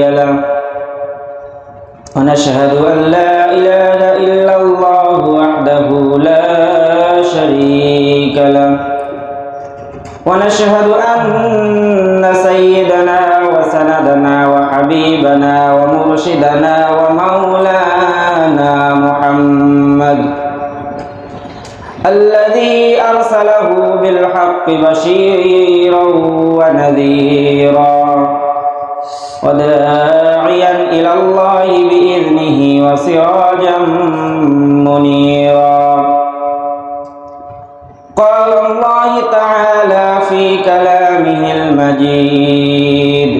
له ونشهد أن لا إله إلا الله وحده لا شريك له ونشهد أن سيدنا وسندنا وحبيبنا ومرشدنا ومولانا محمد الذي أرسله بالحق بشيرا ونذيرا وداعيا إلى الله بإذنه وسراجا منيرا. قال الله تعالى في كلامه المجيد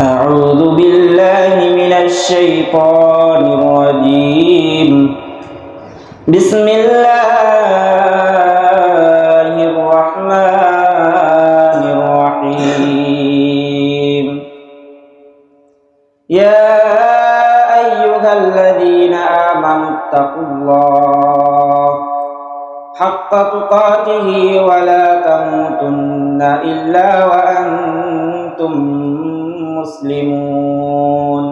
أعوذ بالله من الشيطان الرجيم. بسم الله حق تقاته ولا تموتن إلا وأنتم مسلمون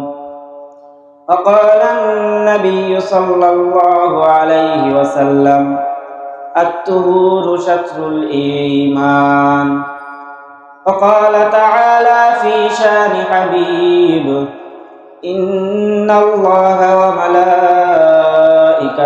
فقال النبي صلى الله عليه وسلم الطهور شطر الإيمان وقال تعالى في شان حبيب إن الله وملائكته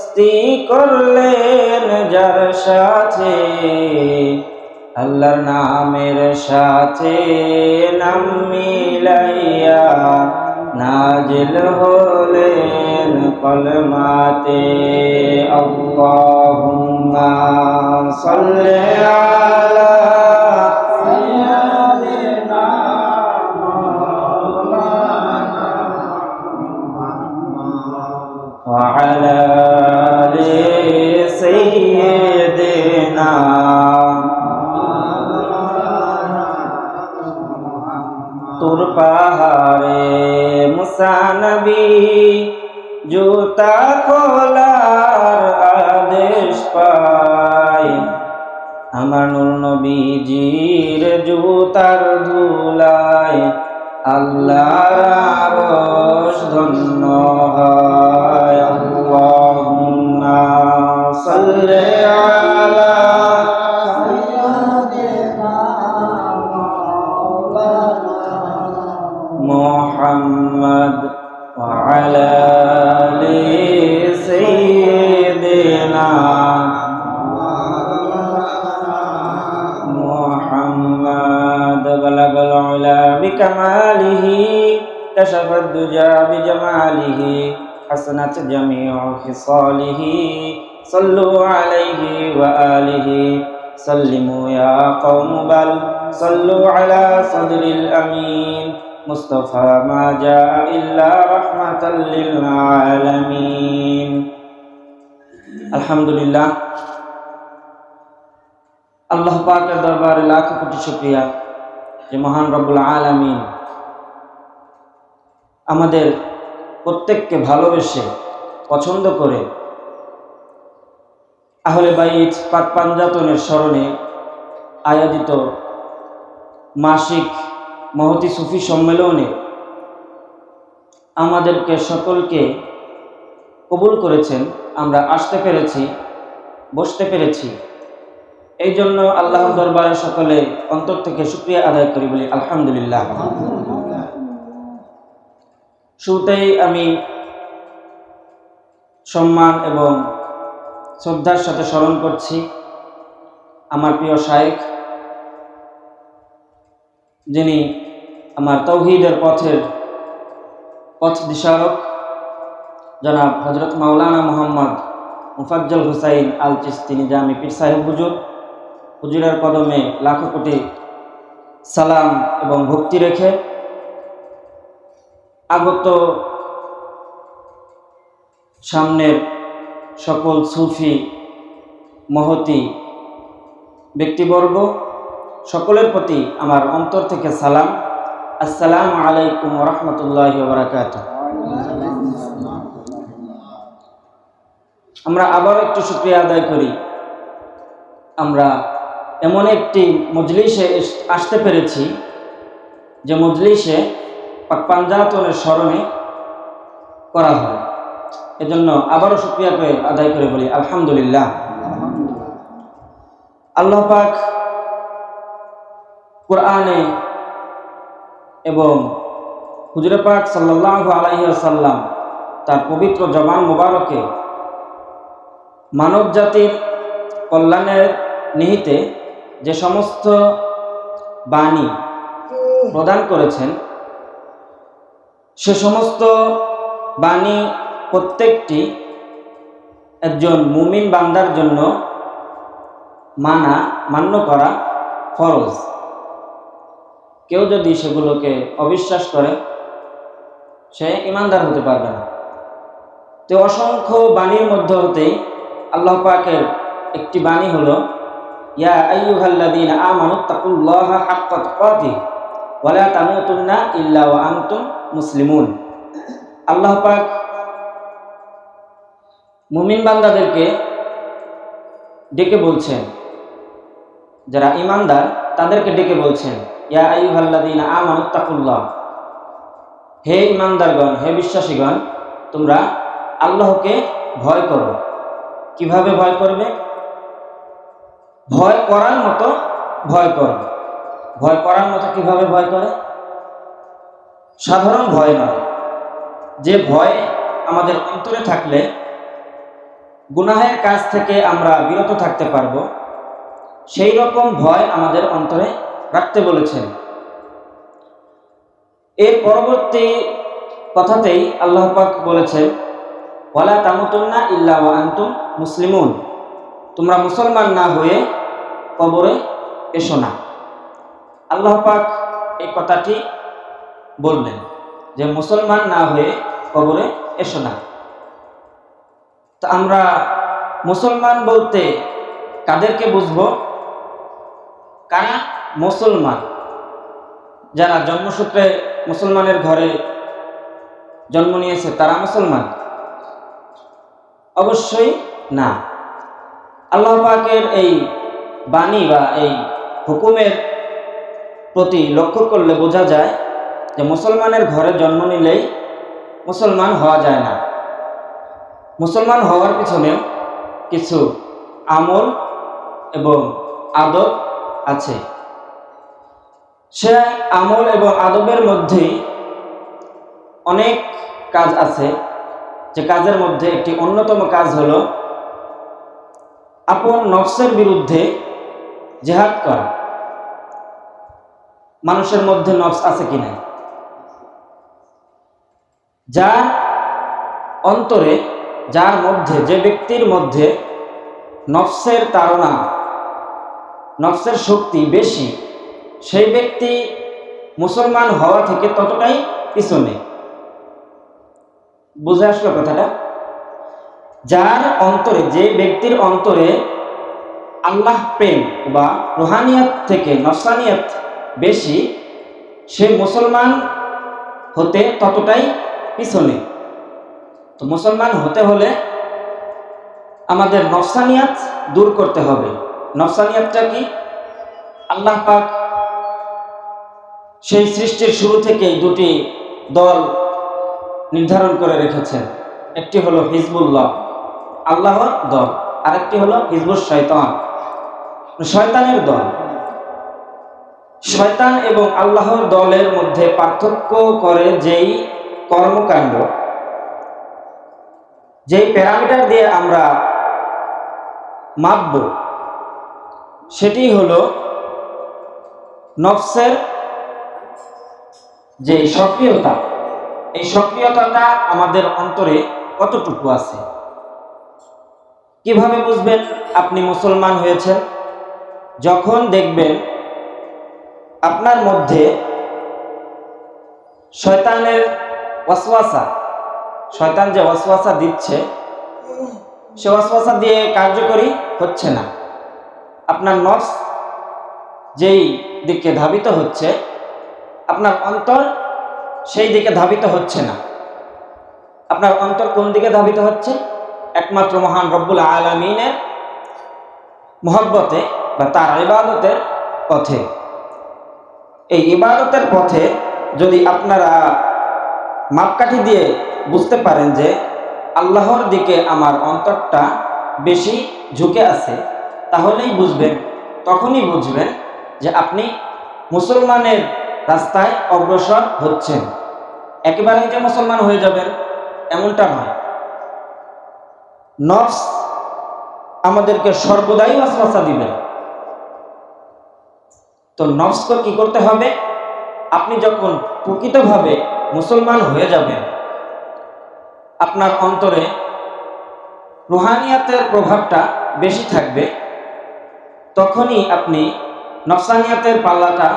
মস্তি করলেন যার সাথে, আল্লাহর নামের সাথে নাম মিলাইয়া নাজিল হলেন কলমাতে। আল্লাহুম্মা সাল্লি আলা সাইয়্যিদিনা মাওলানা মুহাম্মদ ওয়া আলা না। তোর পাহাড়ে মুসানবী জুতা খোলার আদেশ পাই আমার নুর নবীজির জুতার ধুলায় আল্লাহ ধন্য خصاله صلوا عليه وآله سلموا يا قوم بل صلوا على صدر الأمين مصطفى ما جاء إلا رحمة للعالمين আলহামদুলিল্লাহ আল্লাহ পাকের দরবারে লাখ কোটি শুক্রিয়া যে মহান রব্বুল আলামিন আমাদের প্রত্যেককে ভালোবেসে পছন্দ করে। আহলে বাইত পাক পাঞ্জাতনের স্মরণে আয়োজিত মাসিক মহতি সুফি সম্মেলনে আমাদেরকে সকলকে কবুল করেছেন। আমরা আসতে পেরেছি, বসতে পেরেছি। এই জন্য আল্লাহর দরবারে সকলে অন্তর থেকে শুক্রিয়া আদায় করি বলি, আলহামদুলিল্লাহ। শুরুতেই আমি সম্মান এবং শ্রদ্ধার সাথে স্মরণ করছি আমার প্রিয় শায়েখ, যিনি আমার তৌহিদের পথের পথ দিশারক, জনাব হজরত মাওলানা মোহাম্মদ মুফাজ্জল হুসাইন আল চিস্তি নিজামি পীর সাহেব হুজুর। হুজুরের কদমে লাখো কোটি সালাম এবং ভক্তি রেখে আগত সামনের সকল সুফি, মহতি, ব্যক্তিবর্গ, সকলের প্রতি আমার অন্তর থেকে সালাম। আসসালামু আলাইকুম রহমতুল্লাহ বারাকাত আমরা আবার একটু শুক্রিয়া আদায় করি। আমরা এমন একটি মজলিসে আসতে পেরেছি, যে মজলিসে পাক পাঞ্জাতনের স্মরণে করা হয়। এজন্য আবারও শুক্রিয়া করে আদায় করে বলি, আলহামদুলিল্লাহ। আল্লাহ পাক কোরআনে এবং হুজুরে পাক সাল্লাহ আলাইসাল্লাম তার পবিত্র জবান মোবারকে মানব জাতির কল্যাণের নিহিতে যে সমস্ত বাণী প্রদান করেছেন, সে সমস্ত বাণী প্রত্যেকটি একজন মুমিন বান্দার জন্য মানা, মান্য করা ফরজ। কেউ যদি সেগুলোকে অবিশ্বাস করে, সে ইমানদার হতে পারবে না। তো অসংখ্য বাণীর মধ্যে হতেই আল্লাহ পাকের একটি বাণী হলো, ইয়া আইয়ুহাল্লাযীনা আমানু তাকুল্লাহা হাক্কা তুকাতিহ ওয়া লা তামুতুন্না ইল্লা ওয়া মুসলিমুন। আল্লাহ পাক মুমিন বান্দাদেরকে ডেকে বলছেন, যারা ইমানদার, তাদেরকে ডেকে বলছেন, ইয়া আইয়ুহাল্লাযীনা আমানু তাকুল্লাহ হে ইমানদারগণ, হে বিশ্বাসীগণ, তোমরা আল্লাহকে ভয় করো। কীভাবে ভয় করবে? ভয় করার মতো ভয় করো। ভয় করার মতো কীভাবে ভয় করে? সাধারণ ভয় নয়। যে ভয় আমাদের অন্তরে থাকলে গুনাহের কাজ থেকে আমরা বিরত থাকতে পারব। সেই রকম ভয় আমাদের অন্তরে রাখতে বলেছেন। এর পরবর্তী কথাতেই আল্লাহ পাক বলেছেন, ওয়ালা তামুতুন্না ইল্লা আনতুম মুসলিমুন। তোমরা মুসলমান না হয়ে কবরে এসো না। আল্লাহ পাক এই কথাটি বললেন যে, মুসলমান না হয়ে কবরে এসো না। তো আমরা মুসলমান বলতে কাদেরকে বুঝব? কারা? মুসলমান। যারা জন্মসূত্রে মুসলমানের ঘরে জন্ম নিয়েছে, তারা মুসলমান? অবশ্যই না। আল্লাহ পাকের এই বাণী বা এই হুকুমের প্রতি লক্ষ্য করলে বোঝা যায় যে মুসলমানের ঘরে জন্ম নিলেই মুসলমান হওয়া যায় না। মুসলমান হওয়ার পিছনেও কিছু আমল এবং আদব আছে। সে আমল এবং আদবের মধ্যেই অনেক কাজ আছে। যে কাজের মধ্যে একটি অন্যতম কাজ হলো আপন নফসের বিরুদ্ধে জেহাদ করা। মানুষের মধ্যে নফস আছে কি নাই? যার অন্তরে যার মধ্যে, যে ব্যক্তির মধ্যে নফসের তাড়না, নফসের শক্তি বেশি, সেই ব্যক্তি মুসলমান হওয়া থেকে ততটাই পিছনে। বুঝে আসলো কথাটা? যার অন্তরে, যে ব্যক্তির অন্তরে আল্লাহ প্রেম বা রুহানিয়াত থেকে নসানিয়াত বেশি, সে মুসলমান হতে ততটাই পিছনে। তো মুসলমান হতে হলে আমাদের নফসানিয়াত দূর করতে হবে। নফসানিয়াতটা কি? আল্লাহ পাক সেই সৃষ্টির শুরু থেকেই দুটি দল নির্ধারণ করে রেখেছেন। একটি হলো হিজবুল্লাহ, আল্লাহর দল। আরেকটি হলো হিজবুল শয়তান। শয়তানের দল। শয়তান এবং আল্লাহর দলের মধ্যে পার্থক্য করে যেই কর্মকাণ্ড যেই প্যারামিটার দিয়ে আমরা মাপব, সেটি হলো নফসের যে সক্রিয়তা, এই সক্রিয়তাটা আমাদের অন্তরে কতটুকু আছে? কীভাবে বুঝবেন আপনি মুসলমান হয়েছেন? যখন দেখবেন আপনার মধ্যে শয়তানের ওয়াসওয়াসা শয়তান যে ওয়াসওয়াসা দিচ্ছে, সে ওয়াসওয়াসা দিয়ে কার্যকরী হচ্ছে না। আপনার নফস যেই দিকে ধাবিত হচ্ছে, আপনার অন্তর সেই দিকে ধাবিত হচ্ছে না। আপনার অন্তর কোন দিকে ধাবিত হচ্ছে? একমাত্র মহান রব্বুল আলমিনের মহব্বতে বা তার ইবাদতের পথে। এই ইবাদতের পথে যদি আপনারা মাপকাঠি দিয়ে বুঝতে পারেন যে আল্লাহর দিকে আমার অন্তরটা বেশি ঝুঁকে আছে, তাহলেই বুঝবেন, তখনই বুঝবেন যে আপনি মুসলমানের রাস্তায় অগ্রসর হচ্ছেন। একেবারেই যে মুসলমান হয়ে যাবেন, এমনটা নয়। নফস আমাদেরকে সর্বদাই ওয়াসওয়াসা দিবে। তো নফসকে কি করতে হবে? আপনি যখন প্রকৃতভাবে মুসলমান হয়ে যাবেন আপনার অন্তরে রুহানিয়াতের প্রভাবটা বেশি থাকবে, তখনই আপনি নফসানিয়াতের পাল্লাটা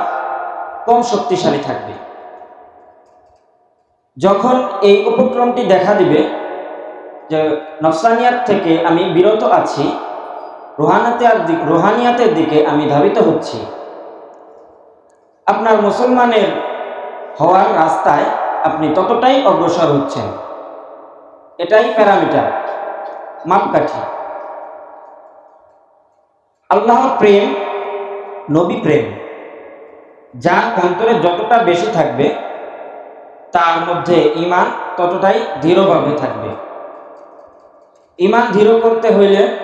কম শক্তিশালী থাকবে। যখন এই উপক্রমটি দেখা দিবে যে নফসানিয়াত থেকে আমি বিরত আছি রোহানাতের দিক রোহানিয়াতের দিকে আমি ধাবিত হচ্ছি। আপনার মুসলমানের হওয়ার রাস্তায় আপনি ততটাই অগ্রসর হচ্ছেন। এটাই প্যারামিটার, মাপকাঠি। আল্লাহর প্রেম, নবী প্রেম। যা অন্তরে যতটা বেশি থাকবে, তার মধ্যে ইমান ততটাই দৃঢ়ভাবে থাকবে। ইমান দৃঢ় করতে হইলে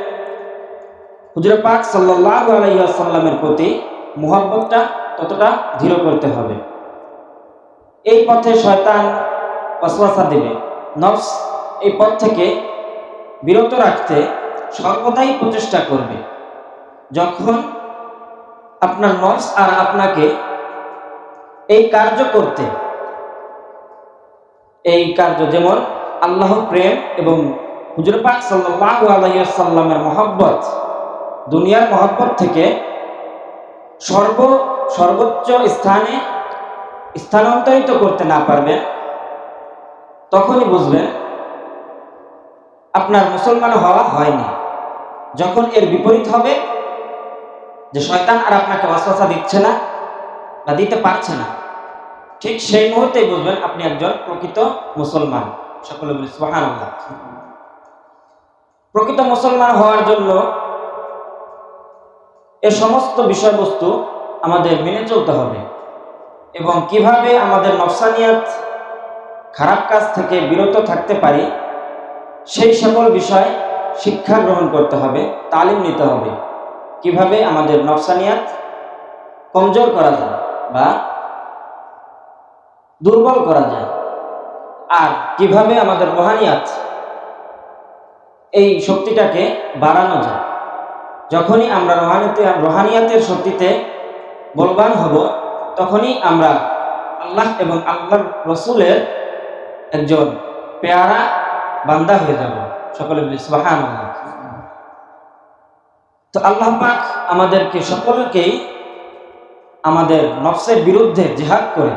হুজুর পাক সাল্লাহ আলাইসাল্লামের প্রতি মোহাব্বতটা ততটা দৃঢ় করতে হবে। এই পথে শয়তান অশ্বাসা দেবে, নফস এই পথ থেকে বিরত রাখতে সর্বদাই প্রচেষ্টা করবে। যখন আপনার নফস আর আপনাকে এই কার্য করতে, এই কার্য যেমন আল্লাহ প্রেম এবং হুজুর পাক সাল্লাহ আলাইসাল্লামের মহব্বত, দুনিয়ার মহব্বত থেকে সর্ব, সর্বোচ্চ স্থানে স্থানান্তরিত করতে না পারবেন, তখনই বুঝবেন আপনার মুসলমান হওয়া হয়নি। যখন এর বিপরীত হবে, যে শয়তান আর আপনাকে অশ্বাসা দিচ্ছে না বা দিতে পারছে না, ঠিক সেই মুহূর্তেই বুঝবেন আপনি একজন প্রকৃত মুসলমান। সকলে বলি প্রকৃত মুসলমান হওয়ার জন্য এ সমস্ত বিষয়বস্তু আমাদের মেনে চলতে হবে এবং কীভাবে আমাদের নফসানিয়াত খারাপ কাজ থেকে বিরত থাকতে পারি সেই সকল বিষয় শিক্ষা গ্রহণ করতে হবে, তালিম নিতে হবে। কীভাবে আমাদের নফসানিয়াত কমজোর করা যায় বা দুর্বল করা যায় আর কীভাবে আমাদের রোহানিয়াত এই শক্তিটাকে বাড়ানো যায়। যখনই আমরা রোহানিতে, রোহানিয়াতের শক্তিতে বলবান হব, তখনই আমরা আল্লাহ এবং আল্লাহর রসুলের একজন পেয়ারা বান্দা হয়ে যাব। সকলে বলি সুবাহান তো আল্লাহ পাক আমাদেরকে, সকলকেই আমাদের নফসের বিরুদ্ধে জেহাদ করে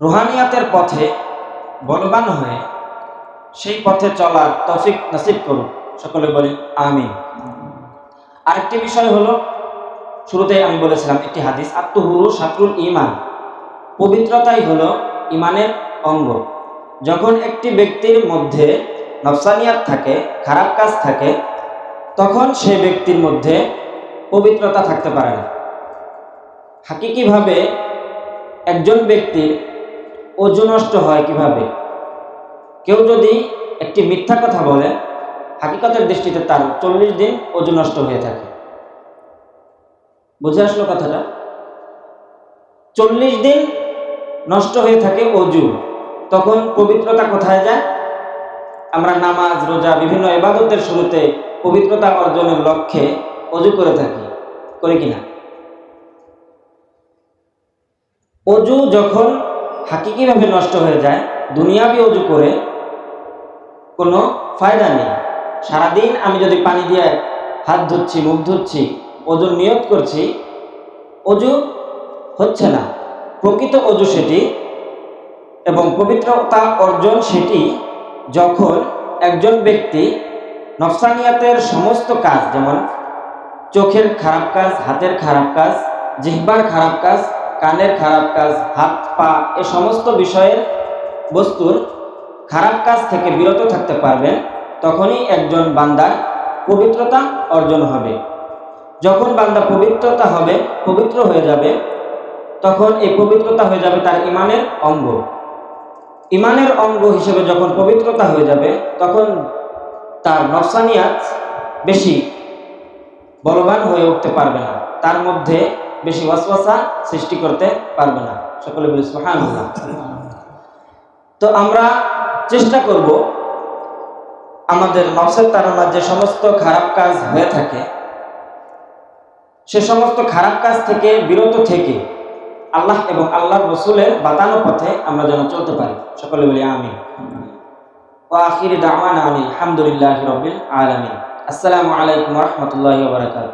রোহানিয়াতের পথে বলবান হয়ে সেই পথে চলার তৌফিক নসিব করুন। সকলে বলি আমি আরেকটি বিষয় হলো, শুরুতে আমি বলেছিলাম একটি হাদিস, আত্মহুরু সাতরুল ইমান পবিত্রতাই হলো ইমানের অঙ্গ। যখন একটি ব্যক্তির মধ্যে নফসানিয়াত থাকে, খারাপ কাজ থাকে, তখন সে ব্যক্তির মধ্যে পবিত্রতা থাকতে পারে না। হাকিকিভাবে একজন ব্যক্তির ওজন নষ্ট হয় কীভাবে? কেউ যদি একটি মিথ্যা কথা বলে, হাকিকতের দৃষ্টিতে তার চল্লিশ দিন ওজন নষ্ট হয়ে থাকে। বুঝে আসলো কথাটা? চল্লিশ দিন নষ্ট হয়ে থাকে অজু তখন পবিত্রতা কোথায় যায়? আমরা নামাজ, রোজা, বিভিন্ন এবাদতের শুরুতে পবিত্রতা অর্জনের লক্ষ্যে অজু করে থাকি। করে কিনা? অজু যখন হাকিকিভাবে নষ্ট হয়ে যায়, দুনিয়াবি অজু করে কোনো ফায়দা নেই। সারাদিন আমি যদি পানি দিয়ে হাত ধুচ্ছি, মুখ ধুচ্ছি ওজন নিয়ত করছি, অজু হচ্ছে না। প্রকৃত অজু সেটি এবং পবিত্রতা অর্জন সেটি যখন একজন ব্যক্তি নফসানিয়াতের সমস্ত কাজ, যেমন চোখের খারাপ কাজ, হাতের খারাপ কাজ, জিহ্বার খারাপ কাজ, কানের খারাপ কাজ, হাত, পা, এ সমস্ত বিষয়ের বস্তুর খারাপ কাজ থেকে বিরত থাকতে পারবেন, তখনই একজন বান্দার পবিত্রতা অর্জন হবে। যখন বান্দা পবিত্রতা হবে, পবিত্র হয়ে যাবে, তখন এই পবিত্রতা হয়ে যাবে তার ইমানের অঙ্গ। ইমানের অঙ্গ হিসেবে যখন পবিত্রতা হয়ে যাবে, তখন তার নফসানিয়াত বেশি বলবান হয়ে উঠতে পারবে না। তার মধ্যে বেশি ওয়াসওয়াসা সৃষ্টি করতে পারবে না। সকলে বলি, সুবহানাল্লাহ। তো আমরা চেষ্টা করব আমাদের নফসের তারা যে সমস্ত খারাপ কাজ হয়ে থাকে, সে সমস্ত খারাপ কাজ থেকে বিরত থেকে আল্লাহ এবং আল্লাহ রসুলের বাতানো পথে আমরা যেন চলতে পারি। সকলে বলি আমি ও আখির দাওয়ান আমি আলহামদুলিল্লাহ রবিল আলমিন। আসসালামু আলাইকুম রহমতুল্লাহ বারকাত